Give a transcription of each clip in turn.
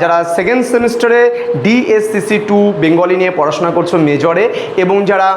যারা সেকেন্ড সেমিস্টারে DSCC two Bengali নিয়ে পড়াশোনা করছ মেজরে এবং যারা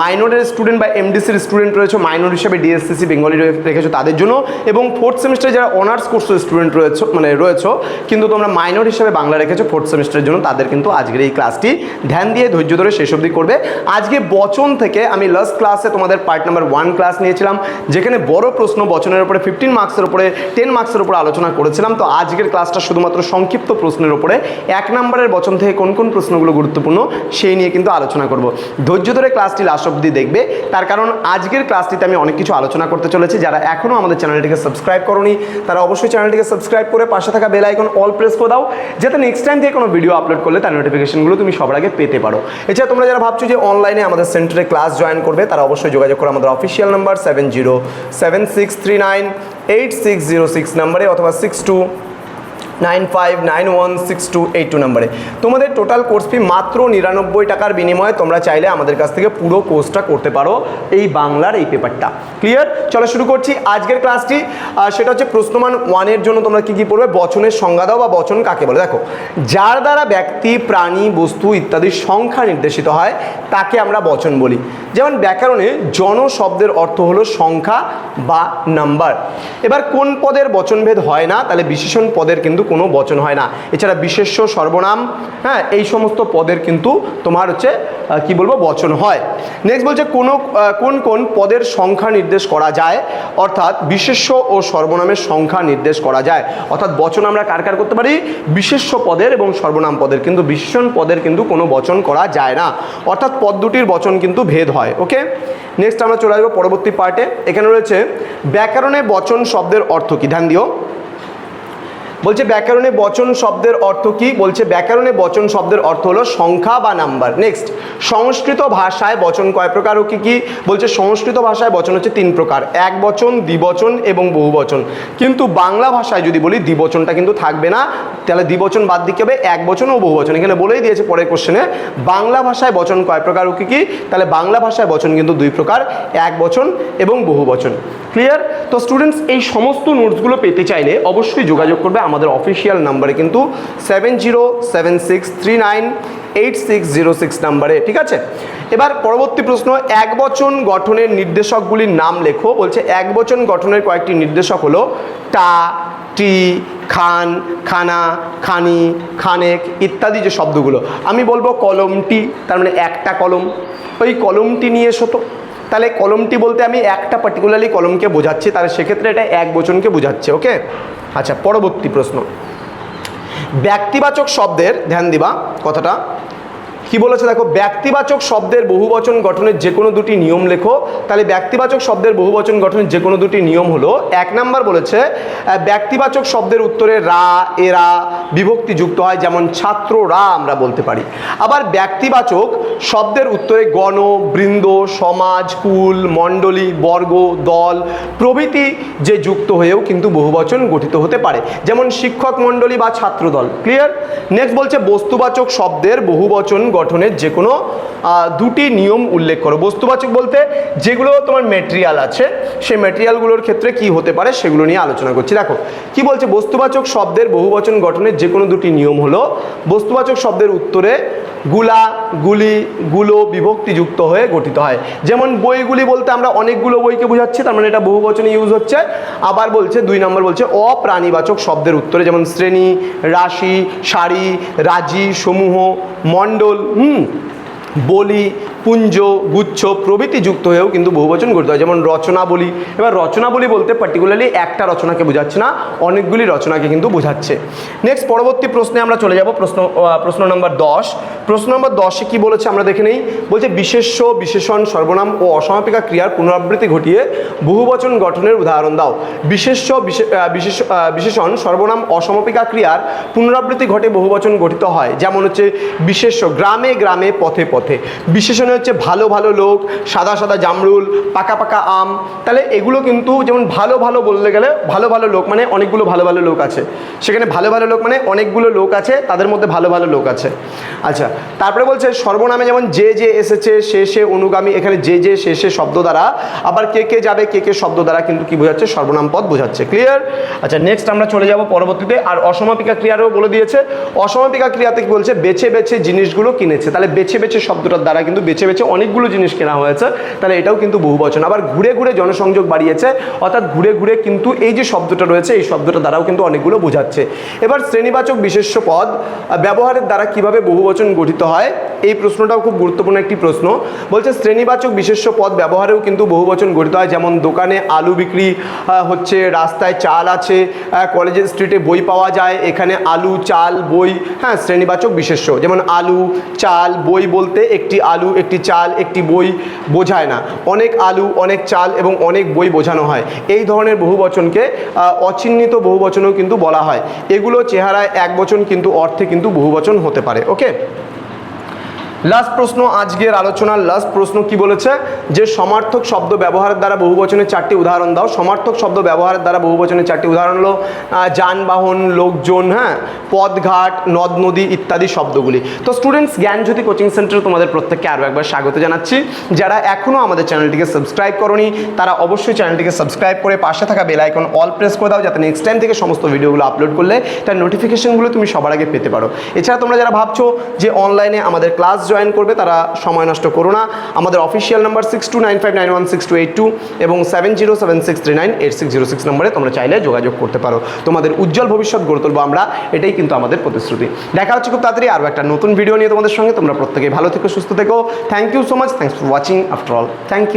মাইনরের স্টুডেন্ট বা এমডিসির স্টুডেন্ট রয়েছে মাইনর হিসেবে ডিএসসিসি বেঙ্গলি রেখেছো তাদের জন্য, এবং ফোর্থ সেমিস্টারে যারা অনার্স কোর্সের স্টুডেন্ট রয়েছে মানে রয়েছে, কিন্তু তোমরা মাইনর হিসেবে বাংলা রেখেছো ফোর্থ সেমিস্টারের জন্য, তাদের কিন্তু আজকের এই ক্লাসটি ধ্যান দিয়ে ধৈর্য ধরে শেষ অবধি করবে। আজকে বচন থেকে আমি লাস্ট ক্লাসে তোমাদের পার্ট নাম্বার ওয়ান ক্লাস নিয়েছিলাম, যেখানে বড় প্রশ্ন বচনের উপরে ফিফটিন মার্কসের উপরে টেন মার্কসের উপরে আলোচনা করেছিলাম, তো আজকের ক্লাসটা শুধুমাত্র সংক্ষিপ্ত প্রশ্নের উপরে এক নম্বরের বচন থেকে কোন কোন প্রশ্নগুলো গুরুত্বপূর্ণ সেই নিয়ে কিন্তু আলোচনা করব। ধৈর্য ধরে ক্লাসটি লাস্ট অব্দি দেখবে। তার কারণ আজকের ক্লাসটিতে আমি অনেক কিছু আলোচনা করতে চলেছি। যারা এখনও আমাদের চ্যানেলটিকে সাবস্ক্রাইব করনি, তারা অবশ্যই চ্যানেলটিকে সাবস্ক্রাইব করে পাশে থাকা বেল আইকন অল প্রেস করে দাও, যাতে নেক্সট টাইম থেকে কোনো ভিডিও আপলোড করলে তার নোটিফিকেশনগুলো তুমি সবার আগে পেতে পারো। এছাড়া তোমরা যারা ভাবছ যে অনলাইনে আমাদের সেন্টারে ক্লাস জয়েন করবে, তারা অবশ্যই যোগাযোগ করো আমাদের official number seven zero seven six three nine eight six zero six নাম্বারে অথবা six two nine five nine one six two eight two নাম্বারে। তোমাদের টোটাল কোর্স ফি মাত্র নিরানব্বই টাকার বিনিময়ে তোমরা চাইলে আমাদের কাছ থেকে পুরো কোর্সটা করতে পারো এই বাংলার এই পেপারটা ক্লিয়ার চলো শুরু করছি আজকের ক্লাসটি সেটা হচ্ছে প্রশ্নমান ওয়ানের জন্য তোমরা কি কি পড়বে? বচনের সংজ্ঞা দাও বা বচন কাকে বলে? দেখো, যার দ্বারা ব্যক্তি, প্রাণী, বস্তু ইত্যাদির সংখ্যা নির্দেশিত হয়, তাকে আমরা বচন বলি। যেমন ব্যাকরণে জন শব্দের অর্থ হলো সংখ্যা বা নাম্বার এবার কোন পদের বচনভেদ হয় না, তাহলে বিশেষণ পদের কিন্তু কোনো বচন হয় না। এছাড়া বিশেষ্য, সর্বনাম হ্যাঁ এই সমস্ত পদের কিন্তু তোমার হচ্ছে কি বলব, বচন হয়। নেক্সট বলছে, কোনো কোন কোন পদের সংখ্যা নির্দেশ করা যায়? অর্থাৎ বিশেষ্য ও সর্বনামের সংখ্যা নির্দেশ করা যায়। অর্থাৎ বচন আমরা কার কার করতে পারি? বিশেষ্য পদের এবং সর্বনাম পদের। কিন্তু বিশেষণ পদের কিন্তু কোনো বচন করা যায় না। অর্থাৎ পদ দুটির বচন কিন্তু ভেদ হয়, ওকে? নেক্সট আমরা চলে আসব পরবর্তী পার্টে এখানে রয়েছে, ব্যাকরণে বচন শব্দের অর্থ কি? ধ্যান দিও। বলছে ব্যাকরণে বচন শব্দের অর্থ কি? বলছে ব্যাকরণে বচন শব্দের অর্থ হলো সংখ্যা বা নাম্বার। নেক্সট সংস্কৃত ভাষায় বচন কয় প্রকার ও কি কি? বলছে সংস্কৃত ভাষায় বচন হচ্ছে তিন প্রকার। এক বচন, দ্বিবচন এবং বহুবচন। কিন্তু বাংলা ভাষায় যদি বলি, দ্বিবচনটা কিন্তু থাকবে না। তাহলে দ্বিবচন বাদ দিকে হবে, এক বচন ও বহুবচন। এখানে বলেই দিয়েছে পরের কোশ্চেনে বাংলা ভাষায় বচন কয় প্রকার ও কি কি? তাহলে বাংলা ভাষায় বচন কিন্তু দুই প্রকার, এক বচন এবং বহু বচন ক্লিয়ার তো স্টুডেন্টস এই সমস্ত নোটসগুলো পেতে চাইলে অবশ্যই যোগাযোগ করবে আমাদের অফিসিয়াল নাম্বারে কিন্তু seven zero seven six three nine eight six zero six নাম্বারে ঠিক আছে? এবার পরবর্তী প্রশ্ন, এক বচন গঠনের নির্দেশকগুলির নাম লেখো। বলছে, এক বচন গঠনের কয়েকটি নির্দেশক হলো টা, টি, খান, খানা, খানি, খানেক ইত্যাদি যে শব্দগুলো। আমি বলব কলমটি, তার মানে একটা কলম। ওই কলমটি নিয়ে এসো তো। তাহলে কলমটি বলতে আমি একটা পার্টিকুলারলি কলমকে বোঝাচ্ছি, তাহলে সেক্ষেত্রে এটা এক বচনকে বোঝাচ্ছে ওকে আচ্ছা পরবর্তী প্রশ্ন। ব্যক্তিবাচক শব্দের ধ্যান দিবা, কথাটা। কি বলেছে দেখো, ব্যক্তিবাচক শব্দের বহুবচন গঠনের যে কোনো দুটি নিয়ম লেখো। তাহলে ব্যক্তিবাচক শব্দের বহুবচন গঠনের যে কোনো দুটি নিয়ম হলো, এক নাম্বার বলেছে ব্যক্তিবাচক শব্দের উত্তরে রা, এরা বিভক্তি যুক্ত হয়, যেমন ছাত্ররা আমরা বলতে পারি। আবার ব্যক্তিবাচক শব্দের উত্তরে গণ, বৃন্দ, সমাজ, কুল, মণ্ডলী, বর্গ, দল, প্রভৃতি যে যুক্ত হয়েও কিন্তু বহুবচন গঠিত হতে পারে। যেমন শিক্ষক মণ্ডলী বা ছাত্রদল ক্লিয়ার নেক্সট বলছে, বস্তুবাচক শব্দের বহুবচন গঠনের যে কোনো দুটি নিয়ম উল্লেখ করো। বস্তুবাচক বলতে যেগুলো তোমার মেটেরিয়াল আছে, সেই মেটেরিয়ালগুলোর ক্ষেত্রে কি হতে পারে সেগুলো নিয়ে আলোচনা করছি। দেখো, কি বলছে? বস্তুবাচক শব্দের বহুবচন গঠনের যে কোনো দুটি নিয়ম হলো, বস্তুবাচক শব্দের উত্তরে গুলা, গুলি, গুলো বিভক্তি যুক্ত হয়ে গঠিত হয়। যেমন বইগুলি বলতে আমরা অনেকগুলো বইকে বোঝাচ্ছি, তার মানে এটা বহুবচনে ইউজ হচ্ছে। আবার বলছে, দুই নম্বর বলছে অপ্রাণীবাচক শব্দের উত্তরে, যেমন শ্রেণি, রাশি, সারি, রাজি, সমূহ, মণ্ডল 嗯。বলি, পুঞ্জ, গুচ্ছ প্রভৃতি যুক্ত হয়েও কিন্তু বহুবচন গঠিত হয়। যেমন রচনা বলি। এবার রচনা বলি বলতে পার্টিকুলারলি একটা রচনাকে বোঝাচ্ছে না, অনেকগুলি রচনাকে কিন্তু বোঝাচ্ছে। নেক্সট পরবর্তী প্রশ্নে আমরা চলে যাব, প্রশ্ন প্রশ্ন নম্বর দশ। প্রশ্ন নম্বর দশে কি বলেছে আমরা দেখে নেই। বলছে, বিশেষ্য, বিশেষণ, সর্বনাম ও অসমাপিকা ক্রিয়ার পুনরাবৃত্তি ঘটিয়ে বহুবচন গঠনের উদাহরণ দাও। বিশেষ্য বিশেষ বিশেষণ, সর্বনাম অসমাপিকা ক্রিয়ার পুনরাবৃত্তি ঘটে বহুবচন গঠিত হয়। যেমন হচ্ছে, বিশেষ্য, গ্রামে গ্রামে, পথে পথে। বিশেষণ বচনে হচ্ছে ভালো ভালো লোক, সাদা সাদা জামরুল, পাকা পাকা আম। তাহলে এগুলো কিন্তু যেমন ভালো ভালো বলতে গেলে ভালো ভালো লোক মানে অনেকগুলো ভালো ভালো লোক আছে। সেখানে ভালো ভালো লোক মানে অনেকগুলো লোক আছে, তাদের মধ্যে ভালো ভালো লোক আছে। আচ্ছা তারপরে বলছে সর্বনামে যেমন যে যে এসেছে, সে সে অনুগামী, এখানে যে যে সে সে শব্দ দ্বারা। আবার কে কে যাবে, কে কে শব্দ দ্বারা কিন্তু কি বোঝাচ্ছে? সর্বনাম পদ বোঝাচ্ছে। ক্লিয়ার আচ্ছা নেক্সট আমরা চলে যাব পরবর্তীতে। আর অসমাপিকা ক্রিয়ারও বলে দিয়েছে। অসমাপিকা ক্রিয়াতে কি বলছে? বেছে বেছে জিনিসগুলো কিনেছে। তাহলে বেছে বেছে শব্দটার দ্বারা কিন্তু বেছে বেছে অনেকগুলো জিনিস কেনা হয়েছে। তাহলে এটাও কিন্তু বহু বচন। আবার ঘুরে ঘুরে জনসংযোগ বাড়িয়েছে, অর্থাৎ ঘুরে ঘুরে কিন্তু এই যে শব্দটা রয়েছে, এই শব্দটা দ্বারাও কিন্তু অনেকগুলো বোঝাচ্ছে। এবার শ্রেণীবাচক বিশেষ্য পদ ব্যবহারের দ্বারা কীভাবে বহুবচন গঠিত হয়, এই প্রশ্নটাও খুব গুরুত্বপূর্ণ একটি প্রশ্ন। বলছে, শ্রেণীবাচক বিশেষ্য পদ ব্যবহারেও কিন্তু বহুবচন গঠিত হয়, যেমন দোকানে আলু বিক্রি হচ্ছে, রাস্তায় চাল আছে কলেজের স্ট্রিটে বই পাওয়া যায়, এখানে আলু, চাল, বই হ্যাঁ শ্রেণীবাচক বিশেষ্য, যেমন আলু, চাল, বই বলতে একটি আলু, একটি চাল, একটি বই বোঝায় না। অনেক আলু, অনেক চাল এবং অনেক বই বোঝানো হয়। এই ধরনের বহুবচনকে বচনকে অচিহ্নিত বহুবচনও কিন্তু বলা হয়। এগুলো চেহারায় এক বচন কিন্তু অর্থে কিন্তু বহুবচন হতে পারে, ওকে? লাস্ট প্রশ্ন, আজকের আলোচনার লাস্ট প্রশ্ন কি বলেছে? যে সমার্থক শব্দ ব্যবহারের দ্বারা বহুবচনের চারটি উদাহরণ দাও। সমার্থক শব্দ ব্যবহারের দ্বারা বহুবচনের চারটি উদাহরণ হলো যানবাহন, লোকজন হ্যাঁ পদঘাট নদ, নদী ইত্যাদি শব্দগুলি। তো স্টুডেন্টস জ্ঞানজ্যোতি কোচিং সেন্টারে তোমাদের প্রত্যেককে আরও একবার স্বাগত জানাচ্ছি। যারা এখনও আমাদের চ্যানেলটিকে সাবস্ক্রাইব করনি, তারা অবশ্যই চ্যানেলটিকে সাবস্ক্রাইব করে পাশে থাকা বেল আইকন অল প্রেস করে দাও, যাতে নেক্সট টাইম থেকে সমস্ত ভিডিওগুলো আপলোড করলে তার নোটিফিকেশনগুলো তুমি সবার আগে পেতে পারো। এছাড়া তোমরা যারা ভাবছ যে অনলাইনে আমাদের ক্লাস জয়েন করবে, তারা সময় নষ্ট করো না। আমাদের official number six two nine five nine one six two eight two এবং seven zero seven six three nine eight six zero six নম্বরে তোমরা চাইলে যোগাযোগ করতে পারো। তোমাদের উজ্জ্বল ভবিষ্যৎ গড়ে তুলবো আমরা, এটাই কিন্তু আমাদের প্রতিশ্রুতি। দেখা হচ্ছে খুব তাড়াতাড়ি আরও একটা নতুন ভিডিও নিয়ে তোমাদের সঙ্গে। তোমরা প্রত্যেকেই ভালো থেকো, সুস্থ থেকো। Thank you so much thanks for watching after all thank you